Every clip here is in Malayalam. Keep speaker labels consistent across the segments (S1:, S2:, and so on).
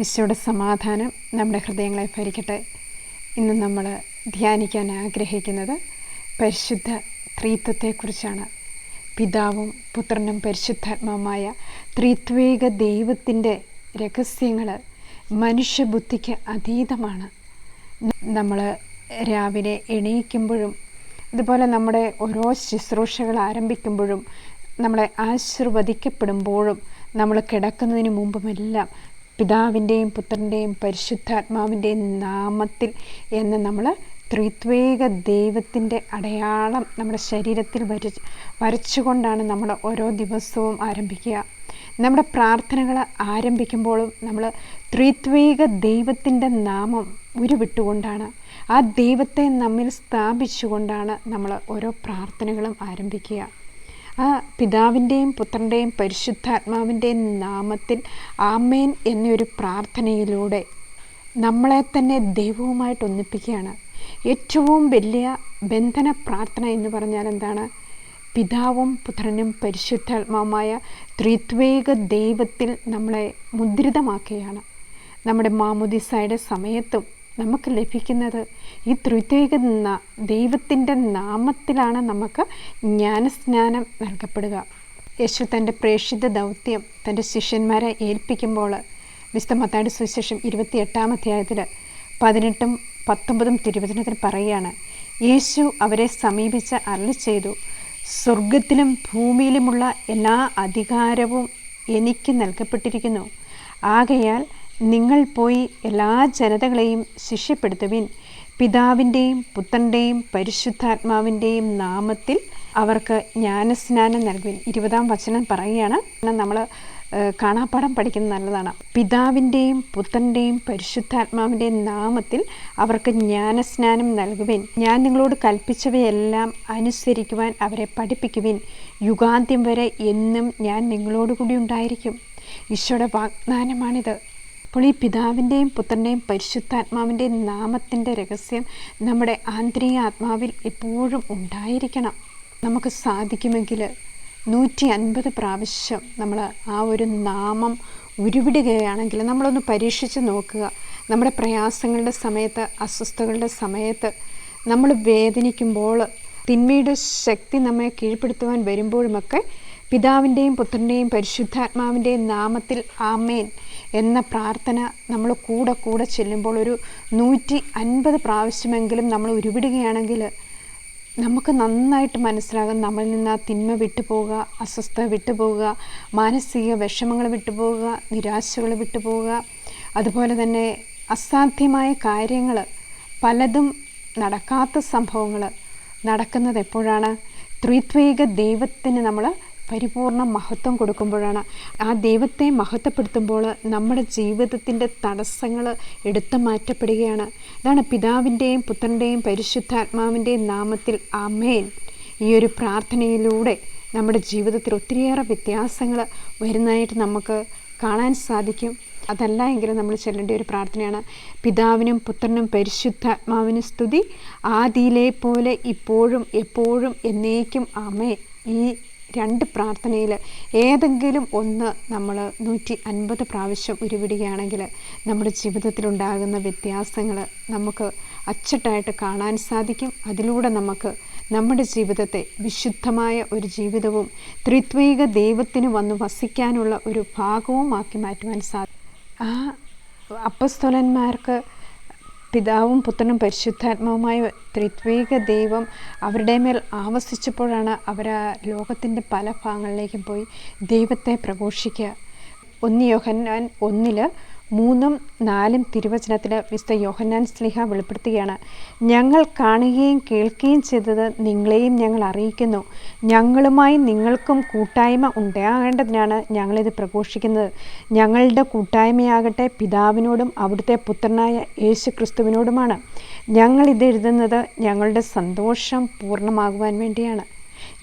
S1: ഈശോയുടെ സമാധാനം നമ്മുടെ ഹൃദയങ്ങളെ ഭരിക്കട്ടെ. ഇന്ന് നമ്മൾ ധ്യാനിക്കാൻ ആഗ്രഹിക്കുന്നത് പരിശുദ്ധ ത്രീത്വത്തെക്കുറിച്ചാണ്. പിതാവും പുത്രനും പരിശുദ്ധാത്മാവുമായ ത്രിത്വേക ദൈവത്തിന്റെ രഹസ്യങ്ങൾ മനുഷ്യബുദ്ധിക്ക് അതീതമാണ്. നമ്മൾ രാവിലെ എണീക്കുമ്പോഴും അതുപോലെ നമ്മുടെ ഓരോ ശുശ്രൂഷകൾ ആരംഭിക്കുമ്പോഴും നമ്മളെ ആശീർവദിക്കപ്പെടുമ്പോഴും നമ്മൾ കിടക്കുന്നതിന് മുമ്പുമെല്ലാം പിതാവിന്റെയും പുത്രന്റെയും പരിശുദ്ധാത്മാവിന്റെയും നാമത്തിൽ എന്ന് നമ്മൾ ത്രിത്വേക ദൈവത്തിന്റെ അടയാളം നമ്മുടെ ശരീരത്തിൽ വര വരച്ചുകൊണ്ടാണ് നമ്മൾ ഓരോ ദിവസവും ആരംഭിക്കുക. നമ്മുടെ പ്രാർത്ഥനകൾ ആരംഭിക്കുമ്പോഴും നമ്മൾ ത്രിത്വേക ദൈവത്തിന്റെ നാമം ഉരുവിട്ടുകൊണ്ടാണ് ആ ദൈവത്തെ നമ്മിൽ സ്ഥാപിച്ചുകൊണ്ടാണ് നമ്മൾ ഓരോ പ്രാർത്ഥനകളും ആരംഭിക്കുക. ആ പിതാവിന്റെയും പുത്രന്റെയും പരിശുദ്ധാത്മാവിന്റെയും നാമത്തിൽ ആമേൻ എന്നൊരു പ്രാർത്ഥനയിലൂടെ നമ്മളെ തന്നെ ദൈവവുമായിട്ട് ഒന്നിപ്പിക്കുകയാണ്. ഏറ്റവും വലിയ ബന്ധന പ്രാർത്ഥന എന്ന് പറഞ്ഞാൽ എന്താണ്? പിതാവും പുത്രനും പരിശുദ്ധാത്മാവുമായ ത്രിത്വേക ദൈവത്തിൽ നമ്മളെ മുദ്രിതമാക്കുകയാണ്. നമ്മുടെ മാമുദിസായുടെ സമയത്തും നമുക്ക് ലഭിക്കുന്നത് ഈ ത്രിത്വേക ദൈവത്തിന്റെ നാമത്തിലാണ് നമുക്ക് ജ്ഞാനസ്നാനം നൽകപ്പെടുക. യേശു തന്റെ പ്രേക്ഷിത ദൗത്യം തന്റെ ശിഷ്യന്മാരെ ഏൽപ്പിക്കുമ്പോൾ വിശുദ്ധ മത്താടി സുവിശേഷം ഇരുപത്തി എട്ടാം അധ്യായത്തിൽ പതിനെട്ടും പത്തൊമ്പതും തിരുവചനത്തിൽ പറയുകയാണ് യേശു അവരെ സമീപിച്ച് അരളി ചെയ്തു. സ്വർഗത്തിലും ഭൂമിയിലുമുള്ള എല്ലാ അധികാരവും എനിക്ക് നൽകപ്പെട്ടിരിക്കുന്നു. ആകയാൽ നിങ്ങൾ പോയി എല്ലാ ജനതകളെയും ശിഷ്യപ്പെടുത്തുവിൻ. പിതാവിന്റെയും പുത്രന്റെയും പരിശുദ്ധാത്മാവിന്റെയും നാമത്തിൽ അവർക്ക് ജ്ഞാനസ്നാനം നൽകുവിൻ. ഇരുപതാം വചനം പറയുകയാണ്. നമ്മൾ കാണാപ്പാടം പഠിക്കുന്നത് നല്ലതാണ്. പിതാവിന്റെയും പുത്രന്റെയും പരിശുദ്ധാത്മാവിന്റെയും നാമത്തിൽ അവർക്ക് ജ്ഞാനസ്നാനം നൽകുവിൻ. ഞാൻ നിങ്ങളോട് കൽപ്പിച്ചവയെല്ലാം അനുസരിക്കുവാൻ അവരെ പഠിപ്പിക്കുവിൻ. യുഗാന്ത്യം വരെ എന്നും ഞാൻ നിങ്ങളോടുകൂടി ഉണ്ടായിരിക്കും. ഈശോയുടെ വാഗ്ദാനമാണിത്. അപ്പോൾ ഈ പിതാവിന്റെയും പുത്രന്റെയും പരിശുദ്ധാത്മാവിന്റെയും നാമത്തിന്റെ രഹസ്യം നമ്മുടെ ആന്തരിക ആത്മാവിൽ എപ്പോഴും ഉണ്ടായിരിക്കണം. നമുക്ക് സാധിക്കുമെങ്കിൽ നൂറ്റി അൻപത് പ്രാവശ്യം നമ്മൾ ആ ഒരു നാമം ഉരുവിടുകയാണെങ്കിൽ നമ്മളൊന്ന് പരീക്ഷിച്ച് നോക്കുക. നമ്മുടെ പ്രയാസങ്ങളുടെ സമയത്ത് അസ്വസ്ഥകളുടെ സമയത്ത് നമ്മൾ വേദനിക്കുമ്പോൾ തിന്മയുടെ ശക്തി നമ്മെ കീഴ്പ്പെടുത്തുവാൻ വരുമ്പോഴുമൊക്കെ പിതാവിന്റെയും പുത്രന്റെയും പരിശുദ്ധാത്മാവിന്റെയും നാമത്തിൽ ആമേൻ എന്ന പ്രാർത്ഥന നമ്മൾ കൂടെ കൂടെ ചെല്ലുമ്പോൾ ഒരു നൂറ്റി അൻപത് പ്രാവശ്യമെങ്കിലും നമ്മൾ ഉരുവിടുകയാണെങ്കിൽ നമുക്ക് നന്നായിട്ട് മനസ്സിലാകും നമ്മളിൽ നിന്ന് ആ തിന്മ വിട്ടുപോവുക അസ്വസ്ഥത വിട്ടുപോവുക മാനസിക വിഷമങ്ങൾ വിട്ടുപോവുക നിരാശകൾ വിട്ടുപോവുക. അതുപോലെ തന്നെ അസാധ്യമായ കാര്യങ്ങൾ പലതും നടക്കാത്ത സംഭവങ്ങൾ നടക്കുന്നത് എപ്പോഴാണ്? ത്രിത്വേക ദൈവത്തിന് നമ്മൾ പരിപൂർണ മഹത്വം കൊടുക്കുമ്പോഴാണ്. ആ ദൈവത്തെ മഹത്വപ്പെടുത്തുമ്പോൾ നമ്മുടെ ജീവിതത്തിന്റെ തടസ്സങ്ങൾ എടുത്തു മാറ്റപ്പെടുകയാണ്. അതാണ് പിതാവിന്റെയും പുത്രന്റെയും പരിശുദ്ധാത്മാവിന്റെയും നാമത്തിൽ അമേൻ ഈ ഒരു പ്രാർത്ഥനയിലൂടെ നമ്മുടെ ജീവിതത്തിൽ ഒത്തിരിയേറെ വ്യത്യാസങ്ങൾ വരുന്നതായിട്ട് നമുക്ക് കാണാൻ സാധിക്കും. അതല്ല എങ്കിലും നമ്മൾ ചെല്ലേണ്ട ഒരു പ്രാർത്ഥനയാണ്. പിതാവിനും പുത്രനും പരിശുദ്ധാത്മാവിനും സ്തുതി. ആദിയിലെ പോലെ ഇപ്പോഴും എപ്പോഴും എന്നേക്കും അമേ ഈ രണ്ട് പ്രാർത്ഥനയിൽ ഏതെങ്കിലും ഒന്ന് നമ്മൾ നൂറ്റി അൻപത് പ്രാവശ്യം ഉരുവിടുകയാണെങ്കിൽ നമ്മുടെ ജീവിതത്തിലുണ്ടാകുന്ന വ്യത്യാസങ്ങൾ നമുക്ക് അച്ചട്ടായിട്ട് കാണാൻ സാധിക്കും. അതിലൂടെ നമുക്ക് നമ്മുടെ ജീവിതത്തെ വിശുദ്ധമായ ഒരു ജീവിതവും ത്രിത്വീക ദൈവത്തിന് വന്ന് വസിക്കാനുള്ള ഒരു ഭാഗവുമാക്കി മാറ്റുവാൻ സാധിക്കും. ആ അപ്പസ്തോലന്മാർക്ക് പിതാവും പുത്രനും പരിശുദ്ധാത്മാവുമായ ത്രിത്വീക ദൈവം അവരുടെ മേൽ ആവസിച്ചപ്പോഴാണ് അവർ ആ ലോകത്തിന്റെ പല ഭാഗങ്ങളിലേക്കും പോയി ദൈവത്തെ പ്രഘോഷിക്കുക. ഒന്നിയോഹൻ യോഹന്നാൻ ഒന്നിൽ മൂന്നും നാലും തിരുവചനത്തിൽ വിശുദ്ധ യോഹന്നാൻ സ്ലിഹ വെളിപ്പെടുത്തുകയാണ്. ഞങ്ങൾ കാണുകയും കേൾക്കുകയും ചെയ്തത് നിങ്ങളെയും ഞങ്ങൾ അറിയിക്കുന്നു. ഞങ്ങളുമായി നിങ്ങൾക്കും കൂട്ടായ്മ ഉണ്ടാകേണ്ടതിനാണ് ഞങ്ങളിത് പ്രഘോഷിക്കുന്നത്. ഞങ്ങളുടെ കൂട്ടായ്മയാകട്ടെ പിതാവിനോടും അവിടുത്തെ പുത്രനായ യേശു ക്രിസ്തുവിനോടുമാണ് ഞങ്ങളിത് എഴുതുന്നത് ഞങ്ങളുടെ സന്തോഷം പൂർണമാകുവാൻ വേണ്ടിയാണ്.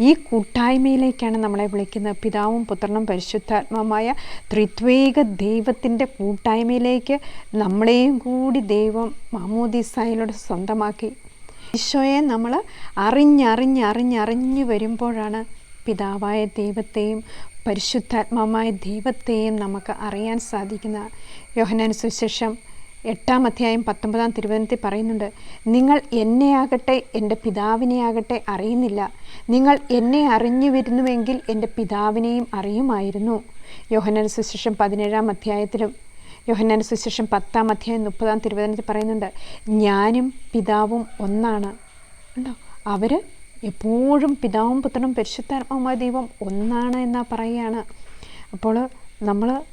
S1: ഈ കൂട്ടായ്മയിലേക്കാണ് നമ്മളെ വിളിക്കുന്നത്. പിതാവും പുത്രനും പരിശുദ്ധാത്മാവുമായ ത്രിത്വേക ദൈവത്തിന്റെ കൂട്ടായ്മയിലേക്ക് നമ്മളെയും കൂടി ദൈവം മാമോദിസായിലൂടെ സ്വന്തമാക്കി. ഈശോയെ നമ്മൾ അറിഞ്ഞറിഞ്ഞറിഞ്ഞറിഞ്ഞു വരുമ്പോഴാണ് പിതാവായ ദൈവത്തെയും പരിശുദ്ധാത്മാവായ ദൈവത്തെയും നമുക്ക് അറിയാൻ സാധിക്കുന്ന യോഹനാൻ സുശേഷം എട്ടാം അധ്യായം പത്തൊമ്പതാം തിരുവനന്തപുരത്തിൽ പറയുന്നുണ്ട് നിങ്ങൾ എന്നെയാകട്ടെ എന്റെ പിതാവിനെയാകട്ടെ അറിയുന്നില്ല. നിങ്ങൾ എന്നെ അറിഞ്ഞു വരുന്നുവെങ്കിൽ എന്റെ പിതാവിനെയും അറിയുമായിരുന്നു. യോഹനന സുശേഷം പതിനേഴാം അധ്യായത്തിലും യോഹന്നാൻ സുശേഷം പത്താം അധ്യായം മുപ്പതാം തിരുവനന്തപുരത്തിൽ പറയുന്നുണ്ട് ഞാനും പിതാവും ഒന്നാണ്. ഉണ്ടോ? അവർ എപ്പോഴും പിതാവും പുത്രനും പരിശുദ്ധാത്മാവുമായ ദൈവം ഒന്നാണ് എന്നാ പറയുകയാണ്. അപ്പോൾ നമ്മൾ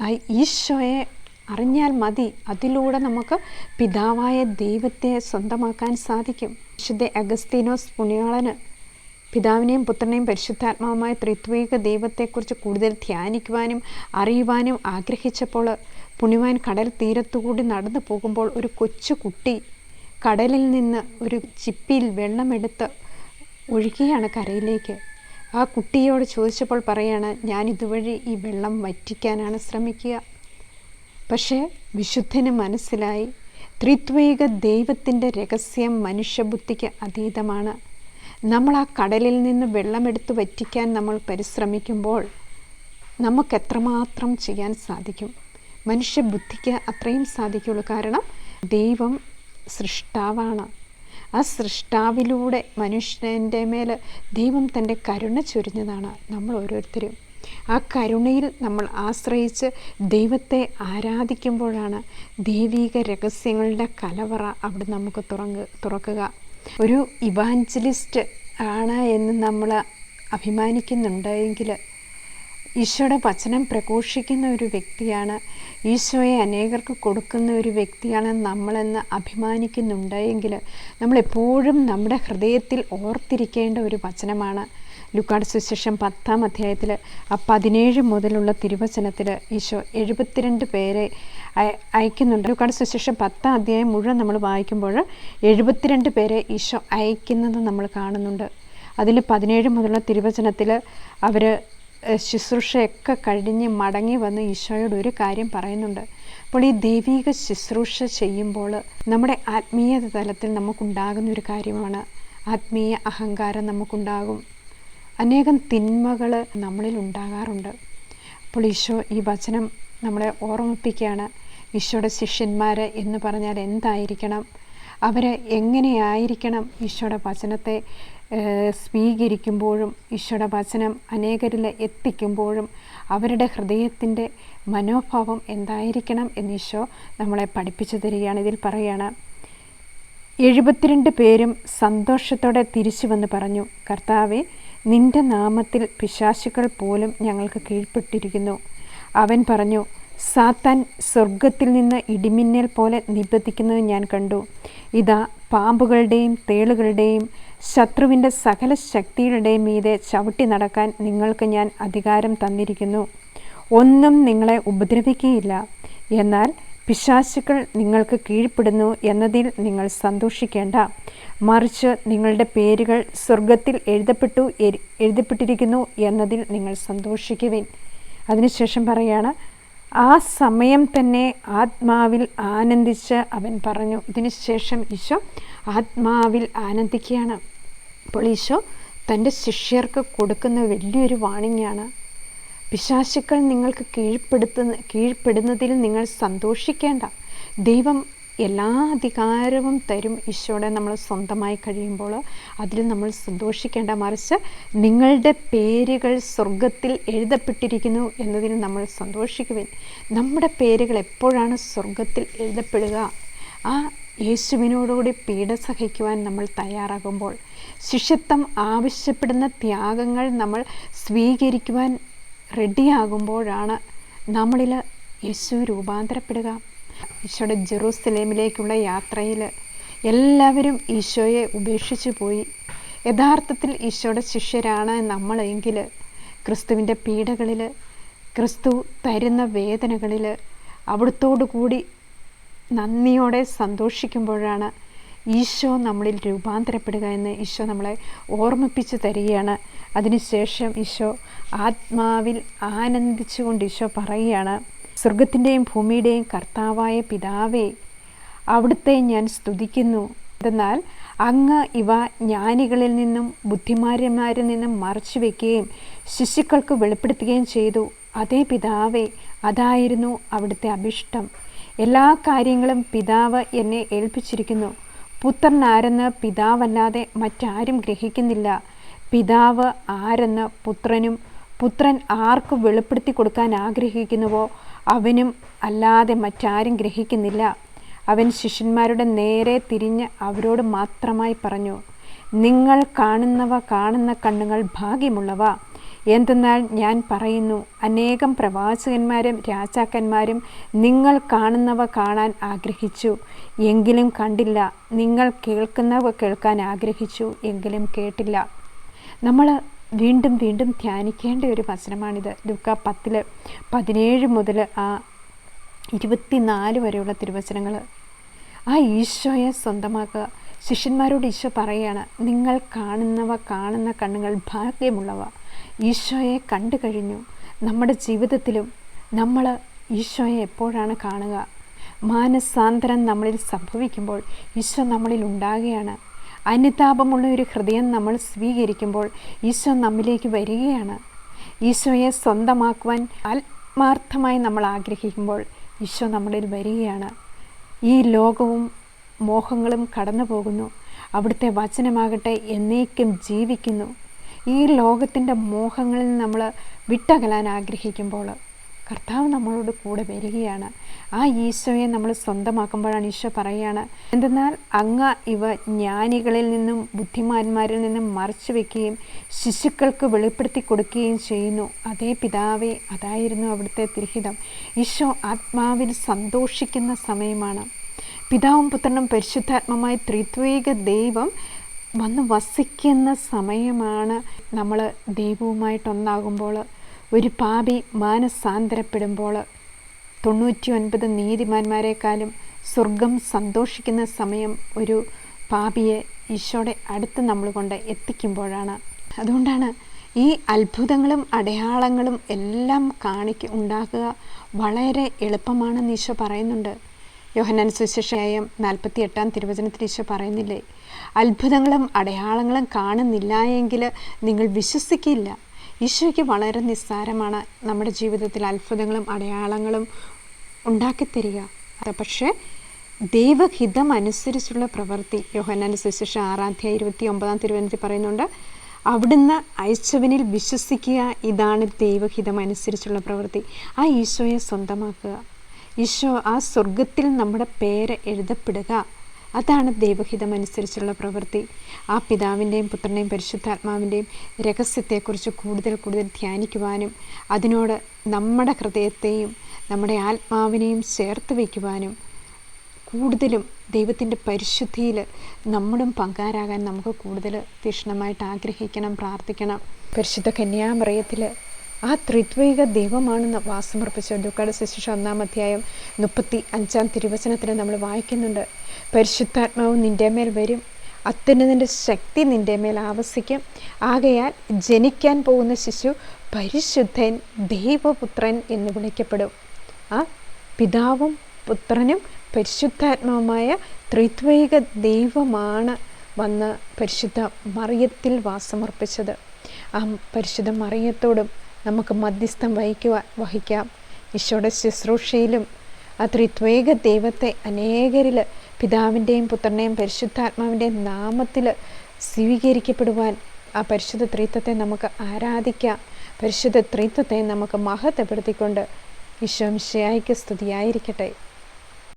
S1: ആ ഈശോയെ അറിഞ്ഞാൽ മതി. അതിലൂടെ നമുക്ക് പിതാവായ ദൈവത്തെ സ്വന്തമാക്കാൻ സാധിക്കും. വിശുദ്ധ അഗസ്തീനോസ് പുണ്യാളന് പിതാവിനെയും പുത്രനെയും പരിശുദ്ധാത്മാവുമായ ത്രിത്വിക ദൈവത്തെക്കുറിച്ച് കൂടുതൽ ധ്യാനിക്കുവാനും അറിയുവാനും ആഗ്രഹിച്ചപ്പോൾ പുണ്യവാൻ കടൽ തീരത്തുകൂടി നടന്നു പോകുമ്പോൾ ഒരു കൊച്ചു കുട്ടി കടലിൽ നിന്ന് ഒരു ചിപ്പിയിൽ വെള്ളമെടുത്ത് ഒഴുകിയാണ് കരയിലേക്ക്. ആ കുട്ടിയോട് ചോദിച്ചപ്പോൾ പറയാണ് ഞാൻ ഇതുവഴി ഈ വെള്ളം വറ്റിക്കാനാണ് ശ്രമിക്കുക. പക്ഷേ വിശുദ്ധന് മനസ്സിലായി. ത്രിത്വേക ദൈവത്തിന്റെ രഹസ്യം മനുഷ്യബുദ്ധിക്ക് അതീതമാണ്. നമ്മൾ ആ കടലിൽ നിന്ന് വെള്ളമെടുത്ത് വറ്റിക്കാൻ നമ്മൾ പരിശ്രമിക്കുമ്പോൾ നമുക്ക് എത്രമാത്രം ചെയ്യാൻ സാധിക്കും? മനുഷ്യബുദ്ധിക്ക് അത്രയും സാധിക്കുള്ളൂ. കാരണം ദൈവം സൃഷ്ടാവാണ്. ആ സൃഷ്ടാവിലൂടെ മനുഷ്യന്റെ മേൽ ദൈവം തന്റെ കരുണ ചൊരിഞ്ഞതാണ് നമ്മൾ ഓരോരുത്തരും. ആ കരുണയിൽ നമ്മൾ ആശ്രയിച്ച് ദൈവത്തെ ആരാധിക്കുമ്പോഴാണ് ദൈവീക രഹസ്യങ്ങളുടെ കലവറ അവിടെ നമുക്ക് തുറങ്ങ തുറക്കുക. ഒരു ഇവാഞ്ചലിസ്റ്റ് ആണ് എന്ന് നമ്മൾ അഭിമാനിക്കുന്നുണ്ടെങ്കിൽ ഈശോയുടെ വചനം പ്രഘോഷിക്കുന്ന ഒരു വ്യക്തിയാണ് ഈശോയെ അനേകർക്ക് കൊടുക്കുന്ന ഒരു വ്യക്തിയാണ് നമ്മളെന്ന് അഭിമാനിക്കുന്നുണ്ടെങ്കിൽ നമ്മളെപ്പോഴും നമ്മുടെ ഹൃദയത്തിൽ ഓർത്തിരിക്കേണ്ട ഒരു വചനമാണ് ലുക്കാട് സുശേഷം പത്താം അധ്യായത്തിൽ പതിനേഴ് മുതലുള്ള തിരുവചനത്തിൽ ഈശോ എഴുപത്തിരണ്ട് പേരെ അയക്കുന്നുണ്ട്. ലുക്കാട് സുശേഷം പത്താം അധ്യായം മുഴുവൻ നമ്മൾ വായിക്കുമ്പോൾ എഴുപത്തിരണ്ട് പേരെ ഈശോ അയക്കുന്നത് നമ്മൾ കാണുന്നുണ്ട്. അതിൽ പതിനേഴ് മുതലുള്ള തിരുവചനത്തിൽ അവർ ശുശ്രൂഷയൊക്കെ കഴിഞ്ഞ് മടങ്ങി വന്ന് ഈശോയോട് ഒരു കാര്യം പറയുന്നുണ്ട്. അപ്പോൾ ഈ ദൈവിക ശുശ്രൂഷ ചെയ്യുമ്പോൾ നമ്മുടെ ആത്മീയ തലത്തിൽ നമുക്കുണ്ടാകുന്ന ഒരു കാര്യമാണ്. ആത്മീയ അഹങ്കാരം നമുക്കുണ്ടാകും. അനേകം തിന്മകൾ നമ്മളിൽ ഉണ്ടാകാറുണ്ട്. അപ്പോൾ ഈശോ ഈ വചനം നമ്മളെ ഓർമ്മിപ്പിക്കുകയാണ്. ഈശോയുടെ ശിഷ്യന്മാർ എന്ന് പറഞ്ഞാൽ എന്തായിരിക്കണം? അവർ എങ്ങനെയായിരിക്കണം ഈശോയുടെ വചനത്തെ സ്വീകരിക്കുമ്പോഴും ഈശോയുടെ വചനം അനേകരിൽ എത്തിക്കുമ്പോഴും അവരുടെ ഹൃദയത്തിന്റെ മനോഭാവം എന്തായിരിക്കണം എന്ന് ഈശോ നമ്മളെ പഠിപ്പിച്ചു തരികയാണ് ഇതിൽ പറയുകയാണ് എഴുപത്തിരണ്ട് പേരും സന്തോഷത്തോടെ തിരിച്ചു വന്ന് പറഞ്ഞു കർത്താവെ നിന്റെ നാമത്തിൽ പിശാശുക്കൾ പോലും ഞങ്ങൾക്ക് കീഴ്പ്പെട്ടിരിക്കുന്നു. അവൻ പറഞ്ഞു സാത്താൻ സ്വർഗത്തിൽ നിന്ന് ഇടിമിന്നൽ പോലെ നിബന്ധിക്കുന്നത് ഞാൻ കണ്ടു. ഇതാ പാമ്പുകളുടെയും തേളുകളുടെയും ശത്രുവിന്റെ സകല ശക്തികളുടെയും മീതെ ചവിട്ടി നടക്കാൻ നിങ്ങൾക്ക് ഞാൻ അധികാരം തന്നിരിക്കുന്നു. ഒന്നും നിങ്ങളെ ഉപദ്രവിക്കുകയില്ല. എന്നാൽ പിശാചുക്കൾ നിങ്ങൾക്ക് കീഴ്പ്പെടുന്നു എന്നതിൽ നിങ്ങൾ സന്തോഷിക്കേണ്ട. മറിച്ച് നിങ്ങളുടെ പേരുകൾ സ്വർഗത്തിൽ എഴുതപ്പെട്ടു എഴുതപ്പെട്ടിരിക്കുന്നു എന്നതിൽ നിങ്ങൾ സന്തോഷിക്കുവിൻ. അതിനുശേഷം പറയാണ് ആ സമയം തന്നെ ആത്മാവിൽ ആനന്ദിച്ച് അവൻ പറഞ്ഞു. ഇതിനുശേഷം ഈശോ ആത്മാവിൽ ആനന്ദിക്കുകയാണ്. അപ്പോൾ ഈശോ തന്റെ ശിഷ്യർക്ക് കൊടുക്കുന്ന വലിയൊരു വാണിങ്ങാണ്. പിശാശുക്കൾ നിങ്ങൾക്ക് കീഴ്പ്പെടുത്തുന്ന കീഴ്പ്പെടുന്നതിൽ നിങ്ങൾ സന്തോഷിക്കേണ്ട. ദൈവം എല്ലാ അധികാരവും തരും ഈശോടെ നമ്മൾ സ്വന്തമായി കഴിയുമ്പോൾ അതിൽ നമ്മൾ സന്തോഷിക്കേണ്ട. മറിച്ച് നിങ്ങളുടെ പേരുകൾ സ്വർഗത്തിൽ എഴുതപ്പെട്ടിരിക്കുന്നു എന്നതിൽ നമ്മൾ സന്തോഷിക്കുവിൻ. നമ്മുടെ പേരുകൾ എപ്പോഴാണ് സ്വർഗത്തിൽ എഴുതപ്പെടുക? ആ യേശുവിനോടുകൂടി പീഡ സഹിക്കുവാൻ നമ്മൾ തയ്യാറാകുമ്പോൾ ശിഷ്യത്വം ആവശ്യപ്പെടുന്ന ത്യാഗങ്ങൾ നമ്മൾ സ്വീകരിക്കുവാൻ റെഡിയാകുമ്പോഴാണ് നമ്മളിൽ യേശു രൂപാന്തരപ്പെടുക. ഈശോയുടെ ജെറൂസലേമിലേക്കുള്ള യാത്രയിൽ എല്ലാവരും ഈശോയെ ഉപേക്ഷിച്ചു പോയി. യഥാർത്ഥത്തിൽ ഈശോയുടെ ശിഷ്യരാണ് നമ്മളെങ്കിൽ ക്രിസ്തുവിന്റെ പീഡകളിൽ ക്രിസ്തു തരുന്ന വേദനകളിൽ അവിടുത്തോടു കൂടി നന്ദിയോടെ സന്തോഷിക്കുമ്പോഴാണ് ഈശോ നമ്മളിൽ രൂപാന്തരപ്പെടുക എന്ന് ഈശോ നമ്മളെ ഓർമ്മിപ്പിച്ച് തരികയാണ്. അതിനുശേഷം ഈശോ ആത്മാവിൽ ആനന്ദിച്ചുകൊണ്ട് ഈശോ പറയുകയാണ് സ്വർഗത്തിന്റെയും ഭൂമിയുടെയും കർത്താവായ പിതാവേ അവിടുത്തെ ഞാൻ സ്തുതിക്കുന്നു. എന്നാൽ അങ്ങ് ഇവ ജ്ഞാനികളിൽ നിന്നും ബുദ്ധിമാരന്മാരിൽ നിന്നും മറച്ചു വയ്ക്കുകയും ശിശുക്കൾക്ക് വെളിപ്പെടുത്തുകയും ചെയ്തു. അതേ പിതാവേ അതായിരുന്നു അവിടുത്തെ അഭിഷ്ടം. എല്ലാ കാര്യങ്ങളും പിതാവ് എന്നെ ഏൽപ്പിച്ചിരിക്കുന്നു. പുത്രൻ ആരെന്ന് പിതാവല്ലാതെ മറ്റാരും ഗ്രഹിക്കുന്നില്ല. പിതാവ് ആരെന്ന് പുത്രനും പുത്രൻ ആർക്ക് വെളിപ്പെടുത്തി കൊടുക്കാൻ ആഗ്രഹിക്കുന്നുവോ? അവനും അല്ലാതെ മറ്റാരും ഗ്രഹിക്കുന്നില്ല. അവൻ ശിഷ്യന്മാരുടെ നേരെ തിരിഞ്ഞ് അവരോട് മാത്രമായി പറഞ്ഞു നിങ്ങൾ കാണുന്നവ കാണുന്ന കണ്ണുകൾ ഭാഗ്യമുള്ളവ. എന്തെന്നാൽ ഞാൻ പറയുന്നു അനേകം പ്രവാചകന്മാരും രാജാക്കന്മാരും നിങ്ങൾ കാണുന്നവ കാണാൻ ആഗ്രഹിച്ചു എങ്കിലും കണ്ടില്ല. നിങ്ങൾ കേൾക്കുന്നവ കേൾക്കാൻ ആഗ്രഹിച്ചു എങ്കിലും കേട്ടില്ല. നമ്മൾ വീണ്ടും വീണ്ടും ധ്യാനിക്കേണ്ട ഒരു വചനമാണിത്. ദുഃഖ പത്തിൽ പതിനേഴ് മുതൽ ആ ഇരുപത്തിനാല് വരെയുള്ള തിരുവചനങ്ങൾ. ആ ഈശോയെ സ്വന്തമാക്കുക. ശിഷ്യന്മാരോട് ഈശോ പറയുകയാണ് നിങ്ങൾ കാണുന്നവ കാണുന്ന കണ്ണുകൾ ഭാഗ്യമുള്ളവ. ഈശോയെ കണ്ടു കഴിഞ്ഞു. നമ്മുടെ ജീവിതത്തിലും നമ്മൾ ഈശോയെ എപ്പോഴാണ് കാണുക? മാനസാന്തരം നമ്മളിൽ സംഭവിക്കുമ്പോൾ ഈശോ നമ്മളിൽ ഉണ്ടാകുകയാണ്. അനുതാപമുള്ള ഒരു ഹൃദയം നമ്മൾ സ്വീകരിക്കുമ്പോൾ ഈശോ നമ്മിലേക്ക് വരികയാണ്. ഈശോയെ സ്വന്തമാക്കുവാൻ ആത്മാർത്ഥമായി നമ്മൾ ആഗ്രഹിക്കുമ്പോൾ ഈശോ നമ്മളിൽ വരികയാണ്. ഈ ലോകവും മോഹങ്ങളും കടന്നു പോകുന്നു അവിടുത്തെ വചനമാകട്ടെ എന്നേക്കും ജീവിക്കുന്നു. ഈ ലോകത്തിന്റെ മോഹങ്ങളിൽ നമ്മൾ വിട്ടകലാൻ ആഗ്രഹിക്കുമ്പോൾ കർത്താവ് നമ്മളോട് കൂടെ വരികയാണ്. ആ ഈശോയെ നമ്മൾ സ്വന്തമാക്കുമ്പോഴാണ് ഈശോ പറയുകയാണ് എന്തെന്നാൽ അങ്ങ് ഇവ ജ്ഞാനികളിൽ നിന്നും ബുദ്ധിമാന്മാരിൽ നിന്നും മറച്ചു വയ്ക്കുകയും ശിശുക്കൾക്ക് വെളിപ്പെടുത്തി കൊടുക്കുകയും ചെയ്യുന്നു. അതേ പിതാവേ അതായിരുന്നു അവിടുത്തെ തിരിഹിതം. ഈശോ ആത്മാവിൽ സന്തോഷിക്കുന്ന സമയമാണ്. പിതാവും പുത്രനും പരിശുദ്ധാത്മമായ ത്രിത്വേക ദൈവം വന്ന് വസിക്കുന്ന സമയമാണ് നമ്മൾ ദൈവവുമായിട്ടൊന്നാകുമ്പോൾ ഒരു പാപി മാനസാന്തരപ്പെടുമ്പോൾ തൊണ്ണൂറ്റി ഒൻപത് നീതിമാന്മാരെക്കാളും സ്വർഗം സന്തോഷിക്കുന്ന സമയം ഒരു പാപിയെ ഈശോയുടെ അടുത്ത് നമ്മൾ കൊണ്ട് എത്തിക്കുമ്പോഴാണ്. അതുകൊണ്ടാണ് ഈ അത്ഭുതങ്ങളും അടയാളങ്ങളും എല്ലാം കാണിക്ക ഉണ്ടാക്കുക വളരെ എളുപ്പമാണെന്ന് ഈശോ പറയുന്നുണ്ട്. യോഹനാൻ ക്ഷേയം നാൽപ്പത്തി എട്ടാം തിരുവചനത്തിൽ ഈശോ പറയുന്നില്ലേ? അത്ഭുതങ്ങളും അടയാളങ്ങളും കാണുന്നില്ല എങ്കിൽ നിങ്ങൾ വിശ്വസിക്കില്ല. ഈശോയ്ക്ക് വളരെ നിസ്സാരമാണ് നമ്മുടെ ജീവിതത്തിൽ അത്ഭുതങ്ങളും അടയാളങ്ങളും ഉണ്ടാക്കിത്തരിക. പക്ഷേ ദൈവഹിതം അനുസരിച്ചുള്ള പ്രവൃത്തി യോഹന്നാൻ സുശേഷ ആറാധ്യ ഇരുപത്തി ഒമ്പതാം തിരുവനന്തപുരത്തിൽ പറയുന്നുണ്ട് അവിടുന്ന് അയച്ചവനിൽ വിശ്വസിക്കുക ഇതാണ് ദൈവഹിതം അനുസരിച്ചുള്ള പ്രവൃത്തി. ആ ഈശോയെ സ്വന്തമാക്കുക. ഈശോ ആ സ്വർഗത്തിൽ നമ്മുടെ പേര് എഴുതപ്പെടുക. അതാണ് ദൈവഹിതമനുസരിച്ചുള്ള പ്രവൃത്തി. ആ പിതാവിന്റെയും പുത്രന്റെയും പരിശുദ്ധാത്മാവിന്റെയും രഹസ്യത്തെക്കുറിച്ച് കൂടുതൽ കൂടുതൽ ധ്യാനിക്കുവാനും അതിനോട് നമ്മുടെ ഹൃദയത്തെയും നമ്മുടെ ആത്മാവിനെയും ചേർത്ത് വയ്ക്കുവാനും കൂടുതലും ദൈവത്തിന്റെ പരിശുദ്ധിയിൽ നമ്മളും പങ്കാരാകാൻ നമുക്ക് കൂടുതൽ തീക്ഷ്ണമായിട്ട് ആഗ്രഹിക്കണം പ്രാർത്ഥിക്കണം. പരിശുദ്ധ കന്യാമറയത്തിൽ ആ ത്രിത്വിക ദൈവമാണെന്ന് വാസമർപ്പിച്ച ദുഃഖയുടെ ശിശിഷ ഒന്നാം അധ്യായം മുപ്പത്തി അഞ്ചാം തിരുവചനത്തിൽ നമ്മൾ വായിക്കുന്നുണ്ട്. പരിശുദ്ധാത്മാവ് നിന്റെ മേൽ വരും. അത്യുന്നതിന്റെ ശക്തി നിന്റെ മേൽ ആവസിക്കും. ആകയാൽ ജനിക്കാൻ പോകുന്ന ശിശു പരിശുദ്ധൻ ദൈവപുത്രൻ എന്ന് വിളിക്കപ്പെടും. ആ പിതാവും പുത്രനും പരിശുദ്ധാത്മാവുമായ ത്രിത്വൈക ദൈവമാണ് വന്ന് പരിശുദ്ധ മറിയത്തിൽ വാസമർപ്പിച്ചത്. ആ പരിശുദ്ധ മറിയത്തോടും നമുക്ക് മധ്യസ്ഥം വഹിക്കുവാൻ വഹിക്കാം. ഈശോയുടെ ശുശ്രൂഷയിലും ആ ത്രിത്വേക ദൈവത്തെ അനേകരിൽ പിതാവിന്റെയും പുത്രന്റെയും പരിശുദ്ധാത്മാവിന്റെയും നാമത്തിൽ സ്വീകരിക്കപ്പെടുവാൻ ആ പരിശുദ്ധ ത്രിത്വത്തെ നമുക്ക് ആരാധിക്കാം. പരിശുദ്ധ ത്രിത്വത്തെ നമുക്ക് മഹത്വപ്പെടുത്തിക്കൊണ്ട് ഈശോ മിശയായിക്ക് സ്തുതിയായിരിക്കട്ടെ.